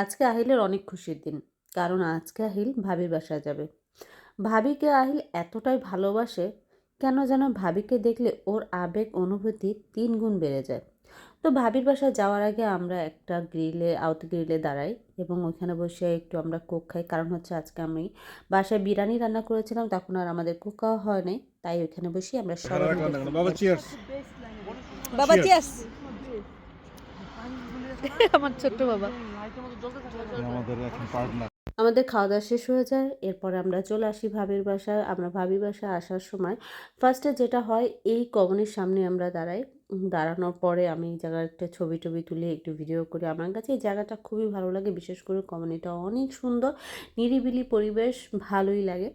আজকে আহিলের অনেক খুশির দিন। কারণ আজকে আহিল ভাবির বাসায় যাবে। ভাবিকে আহিল এতটাই ভালোবাসে কেন যেন ভাবিকে দেখলে ওর আবেগ অনুভূতি তিন গুণ বেড়ে যায়। তো ভাবির বাসায় যাওয়ার আগে আমরা একটা গ্রিলে আউট গ্রিলে দাঁড়াই এবং ওইখানে বসে একটু আমরা কোক খাই। কারণ হচ্ছে আজকে আমি বাসায় বিরিয়ানি রান্না করেছিলাম তখন আর আমাদের কোক খাওয়া হয় নাই। তাই ওইখানে বসে আমরা সবাই বাবা চিয়ার্স আমার ছোট্ট বাবা। আমাদের এখন পার্টনার আমাদের খাওয়া দাওয়া শেষ হয়ে যায় এরপরে আমরা চলে আসি ভাবির বাসায়। আমরা ভাবির বাসায় আসার সময় ফার্স্টে যেটা হয় এই কবনের সামনে আমরা দাঁড়াই। দাঁড়ানোর পরে আমি এই জায়গাটা ছবি টবি তুলে একটু ভিডিও করি। আমার কাছে এই জায়গাটা খুবই ভালো লাগে, বিশেষ করে কমিউনিটা অনেক সুন্দর, নিরিবিলি পরিবেশ, ভালোই লাগে।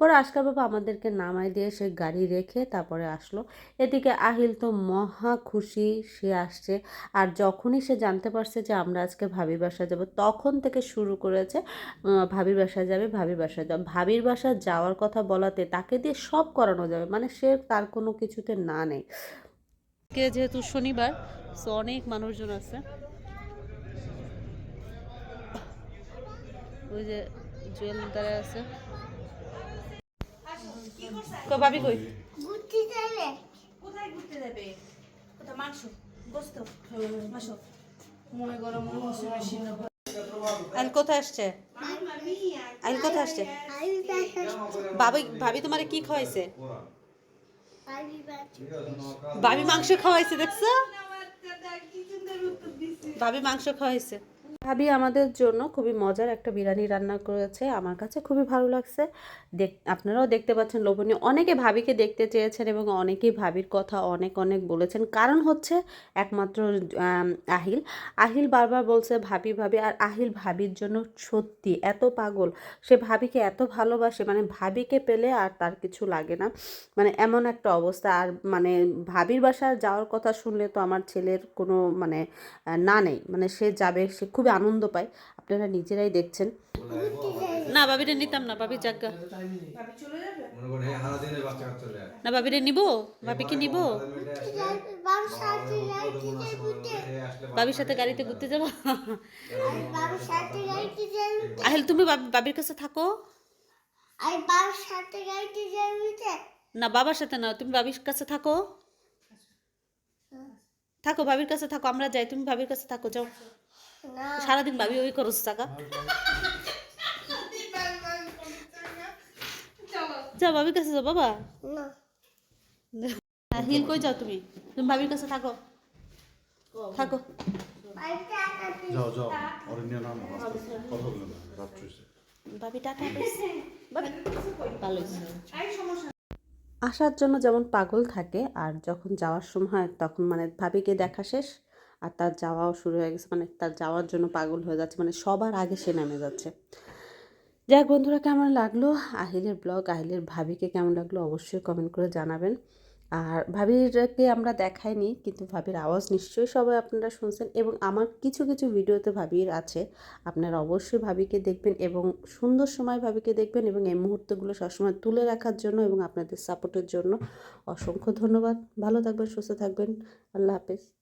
পরে আজকাল বাবা আমাদেরকে নামায় দিয়ে সে গাড়ি রেখে তারপরে আসলো। এদিকে আহিল তো মহা খুশি, সে আসছে। আর যখনই সে জানতে পারছে যে আমরা আজকে ভাবির বাসায় যাব, তখন থেকে শুরু করেছে ভাবির বাসায় যাবে, ভাবির বাসায় যাবে। ভাবির বাসায় যাওয়ার কথা বলাতে তাকে দিয়ে সব করানো যাবে মানে সে তার কোনো কিছুতে না নেই। আজকে যেহেতু শনিবার সো অনেক মানুষজন আছে। ওই যে জুয়েল দাঁড়ায় আছে। কই ভাবি কই? ঘুরতে যাবে। কোথায় ঘুরতে যাবে? কোথায়? মাংস গোস্ত? মাংস। মনে করো হচ্ছে বেশি না। আইল কোথায় আসছে? আইল কোথায় আসছে? ভাবি ভাবি তোমারে কি খাওয়াইছে? ভাবি মাংস খাওয়াইছে দেখছ? ভাবি মাংস খাওয়াইছে। ভাবি আমাদের জন্য খুবই মজার একটা বিরিয়ানি রান্না করেছে। আমার কাছে খুবই ভালো লাগছে। দেখ, আপনারাও দেখতে পাচ্ছেন লোভনীয়। অনেকে ভাবিকে দেখতে চেয়েছেন এবং অনেকেই ভাবির কথা অনেক অনেক বলেছেন। কারণ হচ্ছে একমাত্র আহিল। আহিল বারবার বলছে, ভাবি ভাবি। আর আহিল ভাবির জন্য সত্যি এত পাগল। সে ভাবিকে এত ভালোবাসে মানে ভাবিকে পেলে আর তার কিছু লাগে না। মানে এমন একটা অবস্থা। আর মানে ভাবির বাসায় যাওয়ার কথা শুনলে তো আমার ছেলের কোনো মানে না নেই। মানে সে যাবে, সে আনন্দ পায়। আপনারা নিজেরাই দেখছেন। না বাবিরে নিতাম না বাবি জাগা। না বাবিরে নিব? বাবিকে নিব? বাবির সাথে গাড়িতে ঘুরতে যাব? আহিল, তুমি বাবি- বাবির কাছে থাকো। না, বাবার সাথে না, তুমি বাবির কাছে থাকো। থাকো, ভাবির কাছে থাকো, আমরা যাই, তুমি ভাবির কাছে থাকো, যাও। সারাদিন ভাবি ওই করছ টাকা। যাও ভাবির কাছে যাও বাবা। হিল কই যাও তুমি? তুমি ভাবির কাছে থাকো। থাকো। যাও যাও। অরণ্য নাম কথা বলে না রাত্রি ভাবি টাটা ভালো আসার জন্য যেমন পাগল থাকে আর যখন যাওয়ার সময় হয় তখন মানে ভাবিকে দেখা শেষ। আর তার যাওয়াও শুরু হয়ে গেছে মানে তার যাওয়ার জন্য পাগল হয়ে যাচ্ছে মানে সবার আগে সে নেমে যাচ্ছে। যাক বন্ধুরা, কেমন লাগল? আহিলের ব্লগ, আহিলের ভাবিকে কেমন লাগল অবশ্যই কমেন্ট করে জানাবেন। আর ভাবিরকে আমরা দেখাইনি, কিন্তু ভাবির আওয়াজ নিশ্চয়ই সবাই আপনারা শুনছেন এবং আমার কিছু কিছু ভিডিওতে ভাবির আছে। আপনারা অবশ্যই ভাবিকে দেখবেন এবং সুন্দর সময় ভাবিকে দেখবেন এবং এই মুহূর্তগুলো সবসময় তুলে রাখার জন্য এবং আপনাদের সাপোর্টের জন্য অসংখ্য ধন্যবাদ। ভালো থাকবেন, সুস্থ থাকবেন। আল্লাহ হাফেজ।